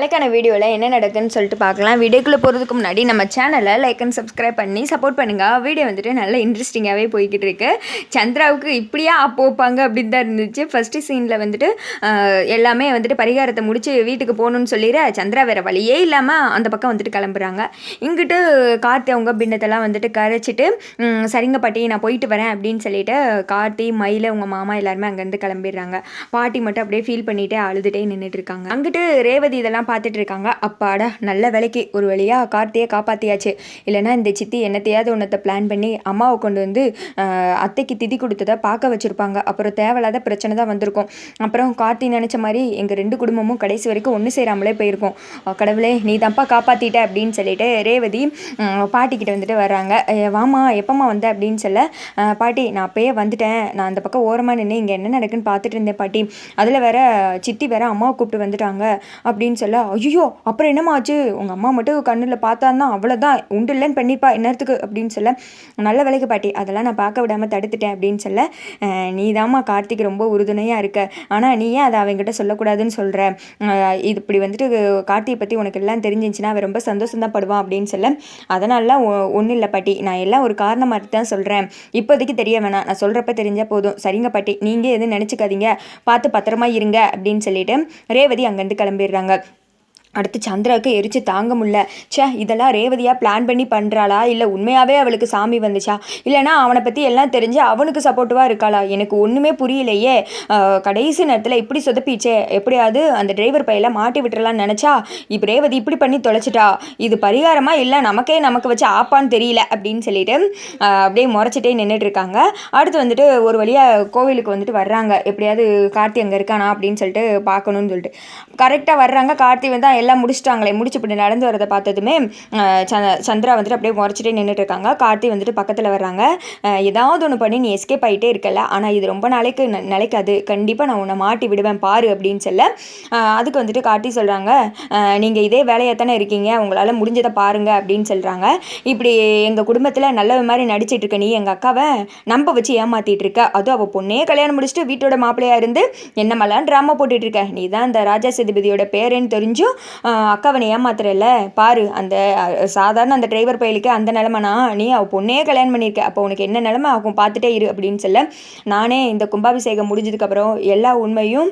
நாளைக்கான வீடியோவில் என்ன நடக்குன்னு சொல்லிட்டு பார்க்கலாம். வீடியோக்குள்ளே போகிறதுக்கு முன்னாடி நம்ம சேனலை லைக் அண்ட் சப்ஸ்கிரைப் பண்ணி சப்போர்ட் பண்ணுங்கள் வீடியோ வந்துட்டு நல்ல இன்ட்ரெஸ்டிங்காகவே போய்கிட்டு இருக்கு. சந்திராவுக்கு இப்படியா வைப்பாங்க அப்படின்னு தான் இருந்துச்சு. ஃபஸ்ட்டு சீனில் வந்துட்டு எல்லாமே வந்துட்டு பரிகாரத்தை முடித்து வீட்டுக்கு போகணுன்னு சொல்லிடு சந்திரா வேறு வழியே இல்லாமல் அந்த பக்கம் வந்துட்டு கிளம்புறாங்க. இங்கிட்டு கார்த்தி அவங்க பின்னத்தெல்லாம் வந்துட்டு கரைச்சிட்டு சரிங்க பாட்டி நான் போயிட்டு வரேன் அப்படின்னு சொல்லிட்டு கார்த்தி மயில் உங்கள் மாமா எல்லாருமே அங்கேருந்து கிளம்பிடுறாங்க. பாட்டி மட்டும் அப்படியே ஃபீல் பண்ணிகிட்டே அழுதுகிட்டே நின்றுட்டு இருக்காங்க. அங்கிட்டு ரேவதி இதெல்லாம் பார்த்துட்டு இருக்காங்க அப்பாடா நல்ல வேலைக்கு ஒரு வழியாக கார்த்தியை காப்பாற்றியாச்சு இல்லைன்னா இந்த சித்தி என்னத்தையாவது ஒன்றத்தை பிளான் பண்ணி அம்மாவை கொண்டு வந்து அத்தைக்கு திதி கொடுத்ததை பார்க்க வச்சுருப்பாங்க. அப்புறம் தேவையில்லாத பிரச்சனை தான் வந்திருக்கும். அப்புறம் கார்த்தி நினச்ச மாதிரி எங்கள் ரெண்டு குடும்பமும் கடைசி வரைக்கும் ஒன்று சேராமலே போயிருக்கோம். கடவுளே நீ தான்ப்பா காப்பாற்றிட்ட அப்படின்னு சொல்லிட்டு ரேவதி பாட்டிக்கிட்ட வந்துட்டு வர்றாங்க. வாமா வாம்மா எப்பம்மா வந்த? அப்படின்னு சொல்ல பாட்டி நான் அப்பயே வந்துட்டேன். நான் அந்த பக்கம் ஓரமாக நின்று இங்கே என்ன நடக்குன்னு பார்த்துட்டு இருந்தேன் பாட்டி. அதில் வேற சித்தி வேற அம்மாவை கூப்பிட்டு வந்துட்டாங்க அப்படின்னு சொல்ல ஐயோ அப்புறம் என்னம்மா ஆச்சு உங்கள் அம்மா மட்டும் கண்ணில் பார்த்தான்னா அவ்வளோதான் உண்டு இல்லைன்னு பண்ணிப்பா இந்நேரத்துக்கு அப்படின்னு சொல்ல நல்ல வேலைக்கு பாட்டி. அதெல்லாம் நான் பார்க்க விடாமல் தடுத்துட்டேன் அப்படின்னு சொல்ல நீ தாம்மா கார்த்திக் ரொம்ப உறுதுணையாக இருக்க. ஆனால் நீ ஏன் அதை அவங்ககிட்ட சொல்லக்கூடாதுன்னு சொல்கிற இது இப்படி வந்துட்டு கார்த்தியை பற்றி உனக்கு எல்லாம் தெரிஞ்சிருந்துச்சுன்னா அவன் ரொம்ப சந்தோஷம் தான் படுவான் அப்படின்னு சொல்ல அதனாலலாம் ஒன்றும் இல்லை பாட்டி. நான் எல்லாம் ஒரு காரணமாக தான் சொல்கிறேன் இப்போதைக்கு தெரிய வேணாம். நான் சொல்கிறப்ப தெரிஞ்சால் போதும். சரிங்க பாட்டி. நீங்கள் எதுவும் நினச்சிக்காதீங்க. பார்த்து பத்திரமா இருங்க அப்படின்னு சொல்லிட்டு ரேவதி அங்கேருந்து கிளம்பிடுறாங்க. அடுத்து சந்திராவுக்கு எரிச்சு தாங்க முடியல. ச்சே இதெல்லாம் ரேவதியாக பிளான் பண்ணி பண்ணுறாளா இல்லை உண்மையாகவே அவளுக்கு சாமி வந்துச்சா? இல்லைனா அவனை பற்றி எல்லாம் தெரிஞ்சு அவனுக்கு சப்போர்ட்டிவாக இருக்காளா? எனக்கு ஒன்றுமே புரியலையே. கடைசி நேரத்தில் இப்படி சொதப்பிச்சே. எப்படியாவது அந்த டிரைவர் பையில மாட்டி விட்டுறலாம்னு நினச்சா இப்போ ரேவதி இப்படி பண்ணி தொலைச்சிட்டா. இது பரிகாரமாக இல்லை நமக்கே நமக்கு வச்சு ஆப்பான்னு தெரியல அப்படின்னு சொல்லிட்டு அப்படியே முறைச்சிட்டே நின்றுட்டு இருக்காங்க. அடுத்து வந்துட்டு ஒரு வழியாக கோவிலுக்கு வந்துட்டு வர்றாங்க. எப்படியாவது கார்த்தி அங்கே இருக்கானா அப்படின்னு சொல்லிட்டு பார்க்கணும்னு சொல்லிட்டு. கரெக்டாக வர்றாங்க. கார்த்தி வந்து எல்லாம் முடிச்சிட்டாங்களே முடிச்சு இப்படி நடந்து வரதை பார்த்ததுமே சந்திரா வந்துட்டு அப்படியே முறைச்சிட்டே நின்றுட்டு இருக்காங்க. கார்த்தி வந்துட்டு பக்கத்தில் வர்றாங்க. ஏதாவது ஒன்று பண்ணி நீ எஸ்கேப் ஆகிட்டே இருக்கல ஆனால் இது ரொம்ப நாளைக்கு நிலைக்காது. கண்டிப்பாக நான் உன்னை மாட்டி விடுவேன் பாரு அப்படின்னு சொல்ல அதுக்கு வந்துட்டு கார்த்தி சொல்கிறாங்க நீங்கள் இதே வேலையாக தானே இருக்கீங்க. உங்களால் முடிஞ்சதை பாருங்க அப்படின்னு சொல்கிறாங்க இப்படி எங்கள் குடும்பத்தில் நல்ல மாதிரி நடிச்சிட்டு இருக்க நீ எங்கள் அக்காவை நம்ப வச்சு ஏமாத்திட்டு இருக்க. அதுவும் அவள் பொண்ணே கல்யாணம் முடிச்சுட்டு வீட்டோட மாப்பிள்ளையாக இருந்து என்னமெல்லாம் ட்ராமா போட்டுட்டு இருக்க. நீ தான் அந்த ராஜா சேதுபதியோட பேருன்னு தெரிஞ்சும் அக்காவனை அக்காவை நீ ஏமாத்துறல பாரு அந்த சாதாரண அந்த டிரைவர் பையலுக்கு அந்த நிலமைனா நீ அவள் பொண்ணே கல்யாணம் பண்ணியிருக்க அப்போ உனக்கு என்ன நிலமை ஆகும்? பார்த்துட்டே இரு அப்படின்னு சொல்ல நானே இந்த கும்பாபிஷேகம் முடிஞ்சதுக்கப்புறம் எல்லா உண்மையும்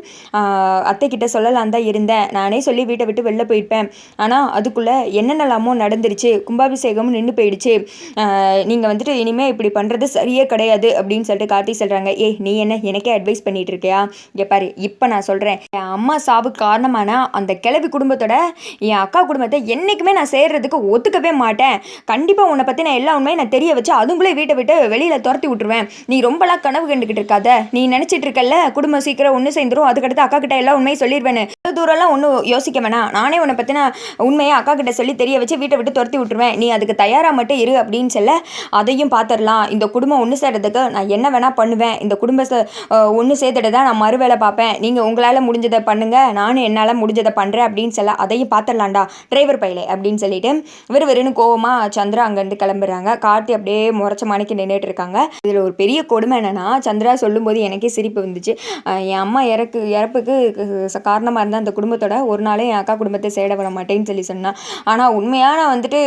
அத்தை அத்தைக்கிட்ட சொல்லலாம் தான் இருந்தேன். நானே சொல்லி வீட்டை விட்டு வெளில போயிருப்பேன். ஆனால் அதுக்குள்ளே என்னென்னலாமோ நடந்துருச்சு. கும்பாபிஷேகமும் நின்று போயிடுச்சு. நீங்கள் வந்துட்டு இனிமேல் இப்படி பண்ணுறது சரியே கிடையாது அப்படின்னு சொல்லிட்டு கார்த்தி சொல்கிறாங்க ஏய் நீ என்ன எனக்கே அட்வைஸ் பண்ணிகிட்டு இருக்கியா? இங்கே பாரு இப்போ நான் சொல்கிறேன் என் அம்மா சாவுக்கு காரணமான அந்த கிழவி குடும்பத்தோட என் அக்கா குடும்பத்தை என்றைக்குமே நான் சேர்றதுக்கு ஒத்துக்கவே மாட்டேன். கண்டிப்பாக உன்னை பற்றி நான் எல்லா உண்மையும் நான் தெரிய வச்சு அதுங்களே வீட்டை விட்டு வெளியில் துரத்தி விட்டுருவேன். நீ ரொம்பலாம் கனவு கண்டுக்கிட்டு இருக்காத. நீ நினச்சிட்டு இருக்கல்ல குடும்பம் சீக்கிரம் ஒன்று சேர்ந்துரும். அதுக்கடுத்து அக்கா கிட்ட எல்லா உண்மையும் சொல்லிடுவேன்னு தூரம்லாம் ஒன்றும் யோசிக்க வேணாம். நானே உன்னை பற்றின உண்மையை அக்கா கிட்ட சொல்லி தெரிய வச்சு வீட்டை விட்டு துரத்தி விட்டுருவேன். நீ அதுக்கு தயாராக மட்டும் இரு அப்படின்னு சொல்ல அதையும் பார்த்துடலாம் இந்த குடும்பம் ஒன்று சேர்றதுக்கு நான் என்ன வேணால் பண்ணுவேன். இந்த குடும்ப ஒன்று சேர்த்துட்டு தான் நான் மறுவேளை பார்ப்பேன். நீங்கள் உங்களால் முடிஞ்சதை பண்ணுங்கள் நானும் என்னால் முடிஞ்சதை பண்ணுறேன் அப்படின்னு சொல்ல அதையும் பார்த்துடலாம்டா டிரைவர் பையலே அப்படின்னு சொல்லிட்டு விறுவிறுன்னு கோவமாக சந்திரா அங்கேருந்து கிளம்புறாங்க. கார்த்தி அப்படியே முறைச்ச மணிக்கு நின்றுட்டு இருக்காங்க. இதில் ஒரு பெரிய கொடுமை என்னென்னா சந்திரா சொல்லும்போது எனக்கே சிரிப்பு வந்துச்சு. என் அம்மா இறக்கு இறப்புக்கு காரணமாக இருந்தால் அந்த குடும்பத்தோட ஒரு நாளே என் அக்கா குடும்பத்தை சேட விட மாட்டேன்னு சொல்லி சொன்னான் ஆனால் உண்மையான வந்துட்டு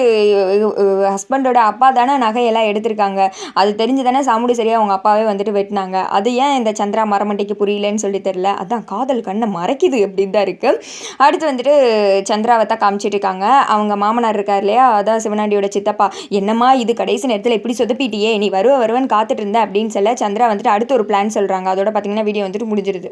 ஹஸ்பண்டோட அப்பா தானே நகையெல்லாம் எடுத்திருக்காங்க. அது தெரிஞ்சு தானே சாமுடி சரியாக அவங்க அப்பாவே வந்துட்டு வெட்டினாங்க. அது ஏன் இந்த சந்திரா மரமண்டைக்கு புரியலன்னு சொல்லி தெரில அதான் காதல் கண்ணை மறைக்குது அப்படின்னு தான் இருக்குது அடுத்து வந்துட்டு சந்திராவை தான் காமிச்சிட்டு இருக்காங்க. அவங்க மாமனார் இருக்கார் இல்லையா? அதான் சிவனாண்டியோட சித்தப்பா. என்னம்மா இது கடைசி நேரத்தில் இப்படி சொதப்பிட்டியே? நீ வருவ வருவன்னு காத்துட்டு இருந்த அப்படின்னு சொல்ல சந்திரா வந்துட்டு அடுத்து ஒரு பிளான் சொல்கிறாங்க அதோட பார்த்தீங்கன்னா வீடியோ வந்துட்டு முடிஞ்சிருது.